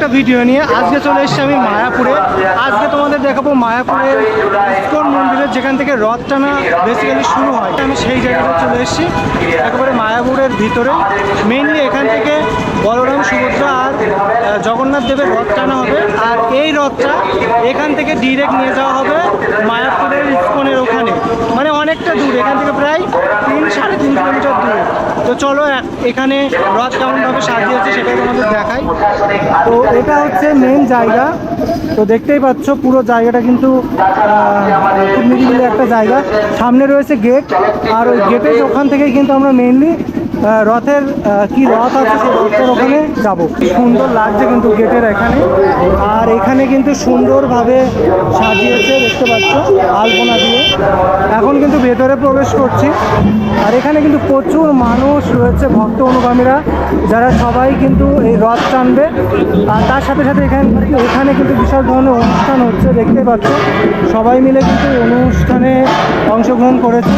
একটা ভিডিও নিয়ে আজকে চলে এসেছি আমি মায়াপুরে। আজকে তোমাদের দেখাবো মায়াপুরের ইস্কন মন্দিরের যেখান থেকে রথ টানা বেসিক্যালি শুরু হয়। আমি সেই জায়গাটা চলে এসেছি, একেবারে মায়াপুরের ভিতরে। মেনলি এখান থেকে বলরাম, সুভদ্রা আর জগন্নাথ দেবের রথ টানা হবে। আর এই রথটা এখান থেকে ডিরেক্ট নিয়ে যাওয়া হবে মায়াপুরের ইস্কনের ওখানে। মানে অনেকটা দূর, এখান থেকে প্রায় এখানে রথ কেমনভাবে সাজিয়েছে সেটাই তোমাদের দেখাই। তো এটা হচ্ছে মেন জায়গা। তো দেখতেই পাচ্ছ, পুরো জায়গাটা কিন্তু খুব নিরিবিলি একটা জায়গা। সামনে রয়েছে গেট আর ওই গেটের ওখান থেকেই কিন্তু আমরা মেইনলি রথের কি রথ আছে সেই রথের ওখানে যাব। সুন্দর লাগছে কিন্তু গেটের এখানে। আর এখানে কিন্তু সুন্দরভাবে সাজিয়েছে, দেখতে পাচ্ছ, আলপনা দিয়ে। এখন কিন্তু ভেতরে প্রবেশ করছি। আর এখানে কিন্তু প্রচুর মানুষ রয়েছে, ভক্ত অনুগামীরা, যারা সবাই কিন্তু এই রথ টানবে। আর তার সাথে সাথে এখানে এখানে কিন্তু বিশাল ধরনের অনুষ্ঠান হচ্ছে, দেখতে পাচ্ছ। সবাই মিলে কিন্তু অনুষ্ঠানে অংশগ্রহণ করেছে।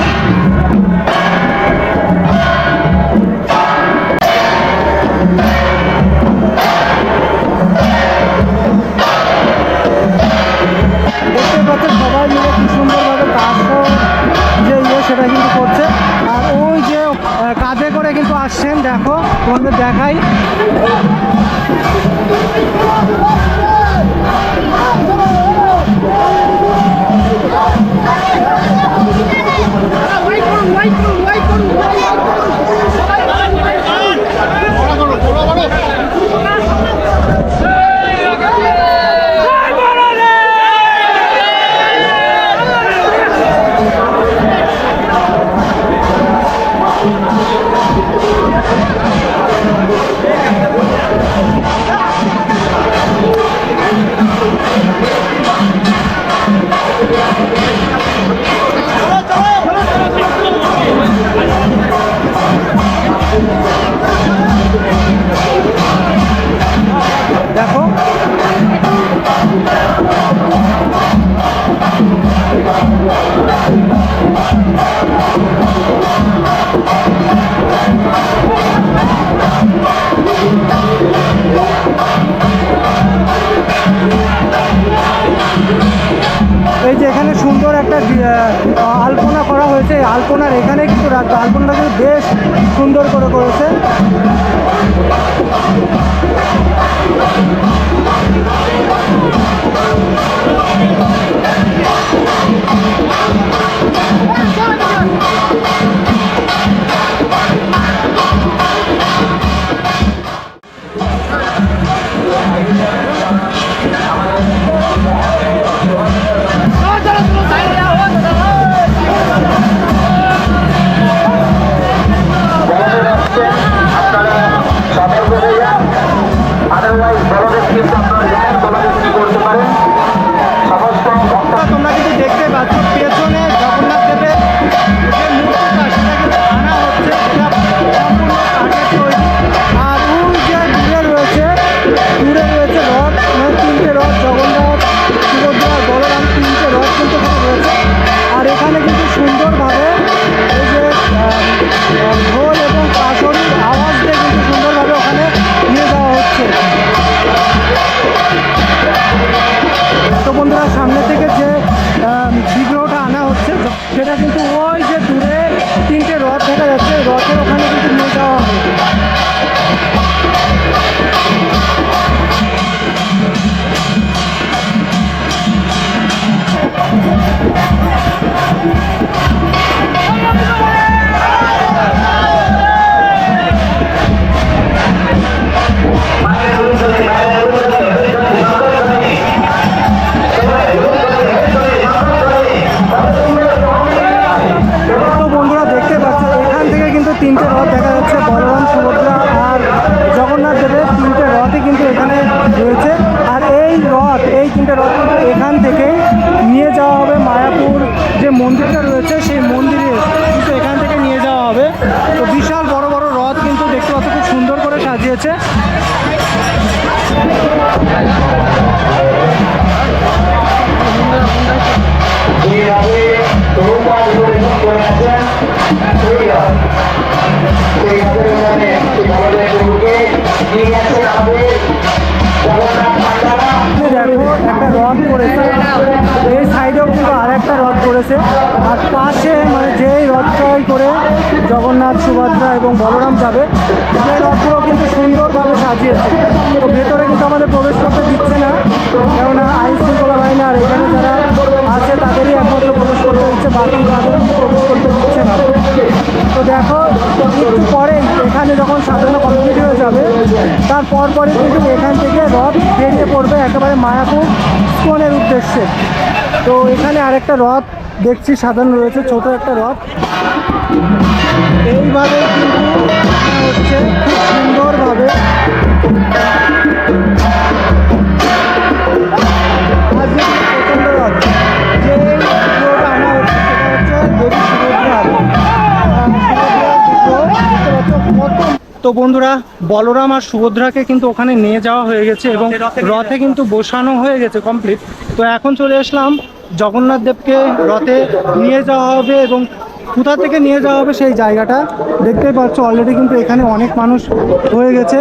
আলপনা করা হয়েছে। আলপনার এখানে কিন্তু রাখবে। আলপনাটা কিন্তু বেশ সুন্দর করে করেছে। আপনারা Bye-bye. প্রবেশ করতে দিচ্ছে তাদের প্রবেশ করতে দিচ্ছে না তো দেখো একটু পরেই এখানে যখন সাজানো কমপ্লিট হয়ে যাবে তার পরপরই কিন্তু এখান থেকে রথ বেরিয়ে পড়বে একেবারে মায়াপুর স্কনের উদ্দেশ্যে তো এখানে আরেকটা রথ দেখছি, সাজানো রয়েছে, ছোট একটা রথ। এইভাবে কিন্তু, হচ্ছে, খুব সুন্দরভাবে তো বন্ধুরা বলরাম আর সুভদ্রাকে কিন্তু ওখানে নিয়ে যাওয়া হয়ে গেছে এবং রথে কিন্তু বসানো হয়ে গেছে কমপ্লিট তো এখন চলে আসলাম জগন্নাথ দেবকে রথে নিয়ে যাওয়া হবে এবং কোথা থেকে নিয়ে যাওয়া হবে সেই জায়গাটা দেখতেই পাচ্ছ। অলরেডি কিন্তু এখানে অনেক মানুষ হয়ে গেছে।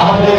আমাদের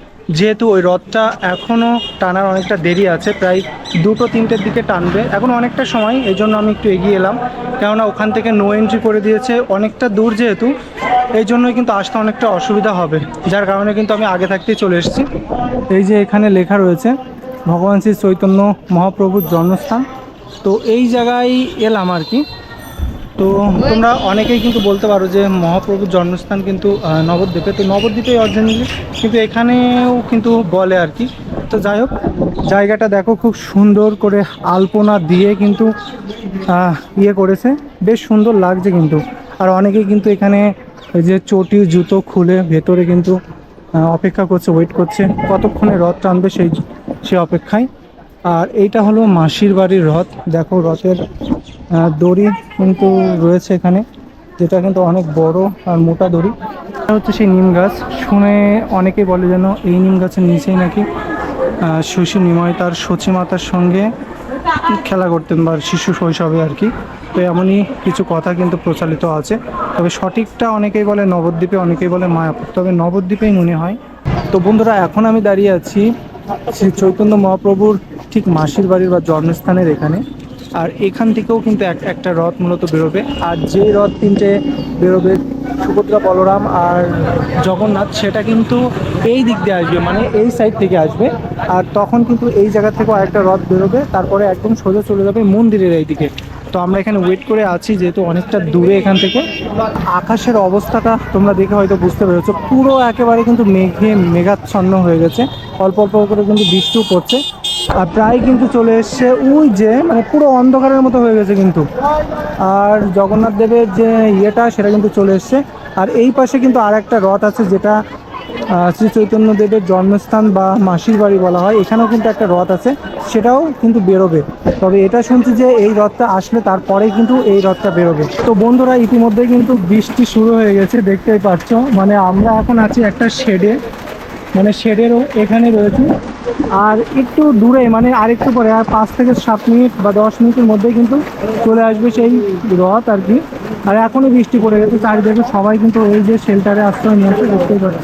যেহেতু ওই রথটা এখনও টানার অনেকটা দেরি আছে, প্রায় দুটো তিনটের দিকে টানবে। এখন অনেকটা সময়, এই জন্য আমি একটু এগিয়ে এলাম। কেননা ওখান থেকে নো এন্ট্রি করে দিয়েছে, অনেকটা দূর যেহেতু, এই জন্যই কিন্তু আসতে অনেকটা অসুবিধা হবে। যার কারণে কিন্তু আমি আগে থাকতেই চলে এসেছি। এই যে এখানে লেখা রয়েছে, ভগবান শ্রী চৈতন্য মহাপ্রভুর জন্মস্থান। তো এই জায়গায় এলাম আর কি। তো তোমরা অনেকেই কিন্তু বলতে পারো যে মহাপ্রভুর জন্মস্থান কিন্তু নবদ্বীপে। তো নবদ্বীপে অরিজিনালি কিন্তু এখানেও কিন্তু বলে আর কি। তো যাই হোক, জায়গাটা দেখো খুব সুন্দর করে আলপনা দিয়ে কিন্তু ইয়ে করেছে। বেশ সুন্দর লাগছে কিন্তু। আর অনেকেই কিন্তু এখানে যে চটি, জুতো খুলে ভেতরে কিন্তু অপেক্ষা করছে ওয়েট করছে। কতক্ষণে রথ টানবে সেই, সে অপেক্ষায়। আর এইটা হলো মাসির বাড়ির রথ। দেখো রথের দড়ি কিন্তু রয়েছে এখানে, যেটা কিন্তু অনেক বড় আর মোটা দড়ি। হচ্ছে সেই নিম গাছ। শুনে অনেকেই বলে যেন এই নিম গাছের নিচেই নাকি শশী নিময় তার সচী মাতার সঙ্গে খেলা করতেন বা শিশু শৈশবে আর কি। তো এমনই কিছু কথা কিন্তু প্রচলিত আছে। তবে সঠিকটা অনেকেই বলে, নবদ্বীপে অনেকেই বলে মায়াপুর। তবে নবদ্বীপেই মনে হয়। তো বন্ধুরা, এখন আমি দাঁড়িয়ে আছি শ্রী চৈতন্য মহাপ্রভুর ঠিক মাসির বাড়ির বা জন্মস্থানের এখানে। আর এখান থেকেও কিন্তু এক একটা রথ মূলত বেরোবে। আর যে রথ তিনটে বেরোবে, সুভদ্রা, বলরাম আর জগন্নাথ, সেটা কিন্তু এই দিক দিয়ে আসবে মানে এই সাইড থেকে আসবে। আর তখন কিন্তু এই জায়গা থেকেও আরেকটা রথ বেরোবে, তারপরে একদম সোজা চলে যাবে মন্দিরের এই দিকে তো আমরা এখানে ওয়েট করে আছি, যেহেতু অনেকটা দূরে এখান থেকে। আকাশের অবস্থাটা তোমরা দেখে হয়তো বুঝতে পেরেছ। পুরো একেবারে কিন্তু মেঘে মেঘাচ্ছন্ন হয়ে গেছে। অল্প অল্প করে কিন্তু বৃষ্টিও পড়ছে। আর প্রায় কিন্তু চলে এসছে ওই যে মানে পুরো অন্ধকারের মতো হয়ে গেছে কিন্তু। আর জগন্নাথ দেবের যে ইয়েটা, সেটা কিন্তু চলে এসছে। আর এই পাশে কিন্তু আর একটা রথ আছে, যেটা শ্রী চৈতন্য দেবের জন্মস্থান বা মাসির বাড়ি বলা হয়। এখানেও কিন্তু একটা রথ আছে, সেটাও কিন্তু বেরোবে। তবে এটা শুনছি যে এই রথটা আসলে তারপরেই কিন্তু এই রথটা বেরোবে। তো বন্ধুরা ইতিমধ্যে কিন্তু বৃষ্টি শুরু হয়ে গেছে, দেখতেই পাচ্ছ। মানে আমরা এখন আছি একটা শেডে মানে শেডেরও এখানে রয়েছে। আর একটু দূরে মানে আর একটু পরে আর পাঁচ থেকে সাত মিনিট বা দশ মিনিটের মধ্যেই কিন্তু চলে আসবে সেই রথ আর কি। আর এখনই বৃষ্টি পড়ে গেছে চারিদিকে সবাই কিন্তু এই যে শেল্টারে আশ্রয় নিয়েছে দেখতেই পাচ্ছ।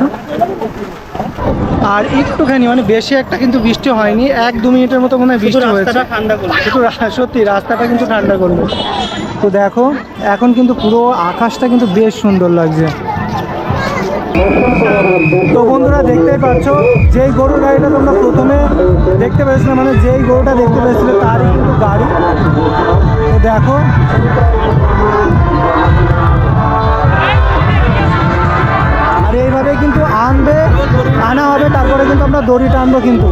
আর একটুখানি মানে বেশি একটা কিন্তু বৃষ্টি হয়নি এক দু মিনিটের মতো মনে হয় বৃষ্টি হয়েছে। ঠান্ডা রা- সত্যি রাস্তাটা কিন্তু ঠান্ডা করবে তো দেখো এখন কিন্তু পুরো আকাশটা কিন্তু বেশ সুন্দর লাগছে। তো বন্ধুরা দেখতেই পাচ্ছ, যেই গরুর গাড়িটা তোমরা প্রথমে দেখতে পেয়েছিলে মানে যেই গরুটা দেখতে পেয়েছিলে তারই কিন্তু গাড়ি। তো দেখো। আর এইভাবে কিন্তু আনবে, আনা হবে, তারপরে কিন্তু আমরা দড়ি টানবো কিন্তু।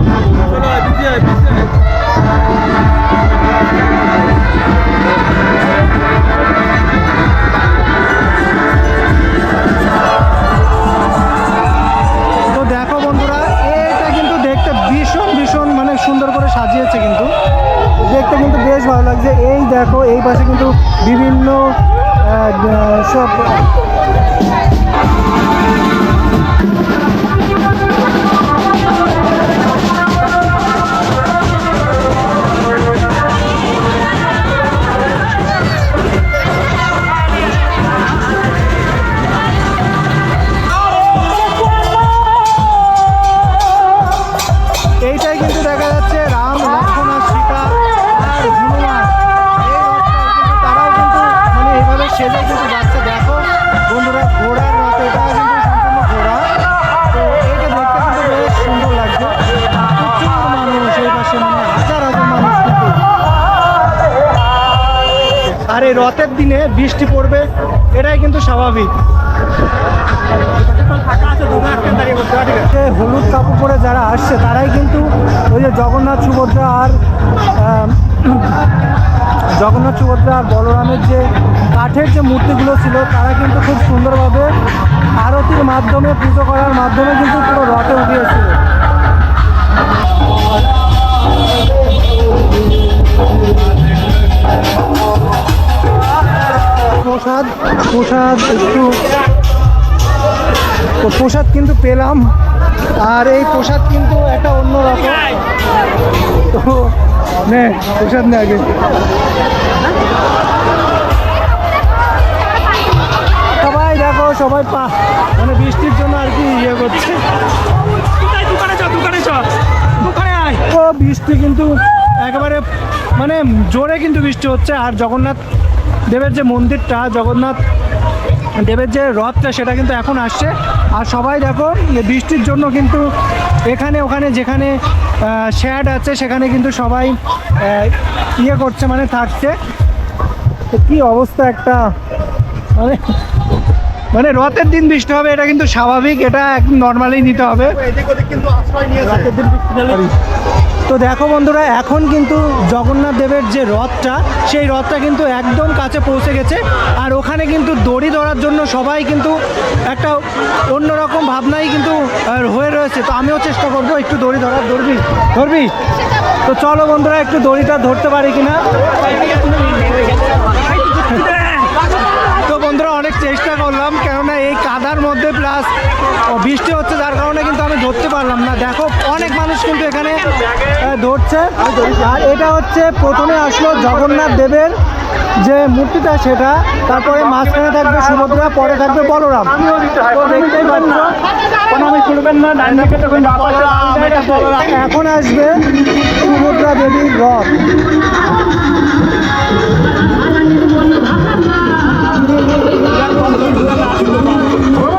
সেজে কিন্তু যাচ্ছে দেখো। বন্ধুরা ঘোড়ার রথ এটা কিন্তু সম্পূর্ণ ঘোড়া। তো এটা দেখতে কিন্তু বেশ সুন্দর লাগছে। প্রচুর মানুষ এই পাশে মানে হাজার হাজার মানুষ কিন্তু। আর এই রথের দিনে বৃষ্টি পড়বে, এটাই কিন্তু স্বাভাবিক। হলুদ কাপড় পরে যারা আসছে, তারাই কিন্তু ওই যে জগন্নাথ সুভদ্রা আর জগন্নাথ সুভদ্রা আর বলরামের যে কাঠের যে মূর্তিগুলো ছিল, তারা কিন্তু খুব সুন্দরভাবে আরতির মাধ্যমে, পুজো করার মাধ্যমে কিন্তু পুরো রথে উঠিয়েছিল। প্রসাদ প্রসাদ একটু প্রসাদ কিন্তু পেলাম। আর এই প্রসাদ কিন্তু একটা অন্যরকম তো নে, প্রসাদ নে সবাই দেখো, সবাই পা মানে বৃষ্টির জন্য আর কি ইয়ে করছে। দোকানে চ দোকানে চ দোকানে ও, বৃষ্টি কিন্তু একেবারে মানে জোরে কিন্তু বৃষ্টি হচ্ছে। আর জগন্নাথ দেবের যে মন্দিরটা, জগন্নাথ দেবের যে রথটা, সেটা কিন্তু এখন আসছে। আর সবাই দেখো বৃষ্টির জন্য কিন্তু এখানে, ওখানে যেখানে শ্যাড আছে সেখানে কিন্তু সবাই ইয়ে করছে মানে থাকছে। তো কী অবস্থা একটা মানে মানে রথের দিন বৃষ্টি হবে এটা কিন্তু স্বাভাবিক এটা একদম নর্মালি নিতে হবে। তো দেখো বন্ধুরা, এখন কিন্তু জগন্নাথ দেবের যে রথটা, সেই রথটা কিন্তু একদম কাছে পৌঁছে গেছে। আর ওখানে কিন্তু দড়ি ধরার জন্য সবাই কিন্তু একটা অন্যরকম ভাবনাই কিন্তু হয়ে রয়েছে। তো আমিও চেষ্টা করব একটু দড়ি ধরার। ধরবি? ধরবি? তো চলো বন্ধুরা, একটু দড়িটা ধরতে পারি কিনা? তো বন্ধুরা, অনেক চেষ্টা করলাম। বৃষ্টি হচ্ছে যার কারণে কিন্তু আমি ধরতে পারলাম না। দেখো, অনেক মানুষ কিন্তু এখানে ধরছে। আর এটা হচ্ছে প্রথমে আসলো জগন্নাথ দেবের যে মূর্তিটা, সেটা। তারপরে মাঝখানে থাকবে সুভদ্রা, পরে থাকবে বলরাম। এখন আসবে সুভদ্রা দেবীর রথ। দেখো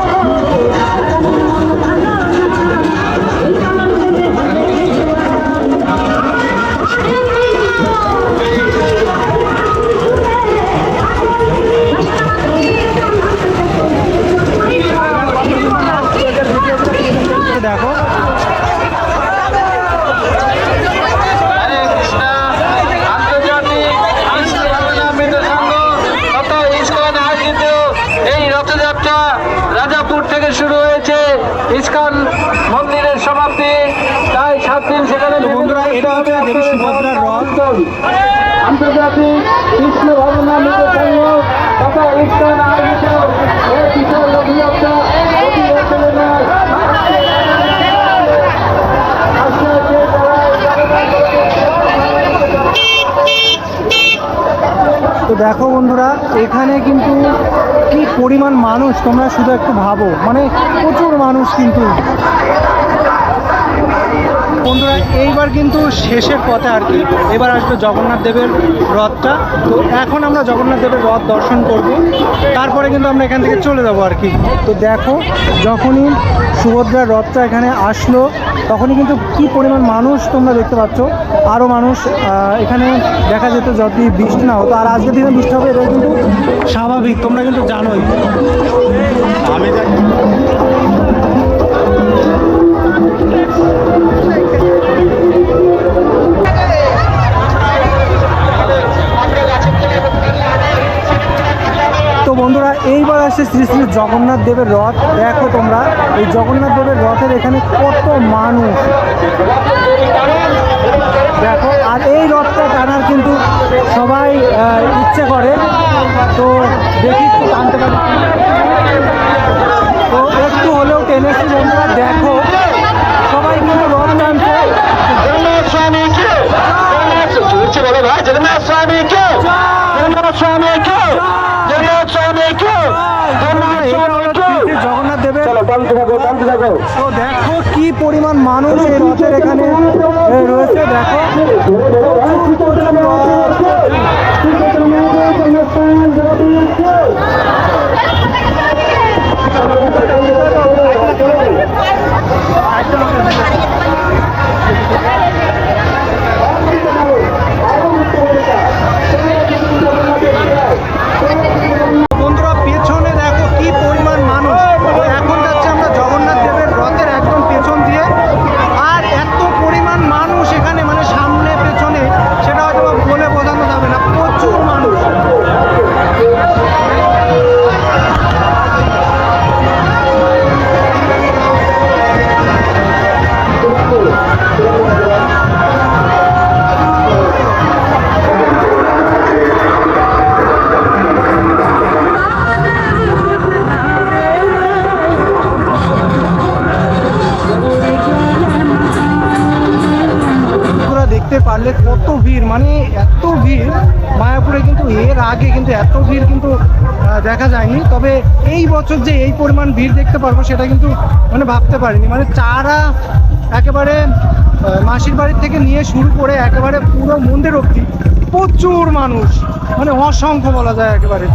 দেখো বন্ধুরা, এখানে কিন্তু কি পরিমাণ মানুষ, তোমরা শুধু একটু ভাবো। মানে প্রচুর মানুষ কিন্তু। বন্ধুরা, এইবার কিন্তু শেষের পথে আর কি। এবার আসবে জগন্নাথ দেবের রথটা। তো এখন আমরা জগন্নাথ দেবের রথ দর্শন করব। তারপরে কিন্তু আমরা এখান থেকে চলে যাব আর কি। তো দেখো, যখনই সুভদ্রার রথটা এখানে আসলো, তখনই কিন্তু কি পরিমাণ মানুষ তোমরা দেখতে পাচ্ছ। আরও মানুষ এখানে দেখা যেত যদি বৃষ্টি না হতো। আর আজকের দিনে বৃষ্টি হবে এটা কিন্তু স্বাভাবিক। তোমরা কিন্তু জানোই। আমি তো বন্ধুরা, এইবার আসছে শ্রী শ্রী জগন্নাথ দেবের রথ। দেখো তোমরা, এই জগন্নাথ দেবের রথের এখানে কত মানুষ। দেখো, আর এই রথটা টানার কিন্তু সবাই ইচ্ছে করে। তো দেখি টানতে পারি। তো একটু হলেও টেনেছি বন্ধুরা, দেখো সবাই কিন্তু রথ টানছে জগন্নাথ স্বামী কে জোরছে বলো ভাই জগন্নাথ স্বামী কে জগন্নাথ স্বামী কে জগন্নাথ স্বামী কে জগন্নাথ এটা স্বামী হলো কে শ্রী শ্রী জগন্নাথ দেবের থাকো টানতে থাকো তো দেখো কি পরিমাণ মানুষ এই রথের এখানে রয়েছে দেখো বছর যে এই পরিমাণ ভিড় দেখতে পারব সেটা কিন্তু মানে ভাবতে পারিনি। মানে চারা একেবারে মাসির বাড়ির থেকে নিয়ে শুরু করে একেবারে পুরো মন্দির অব্দি প্রচুর মানুষ। মানে অসংখ্য বলা যায় একেবারে।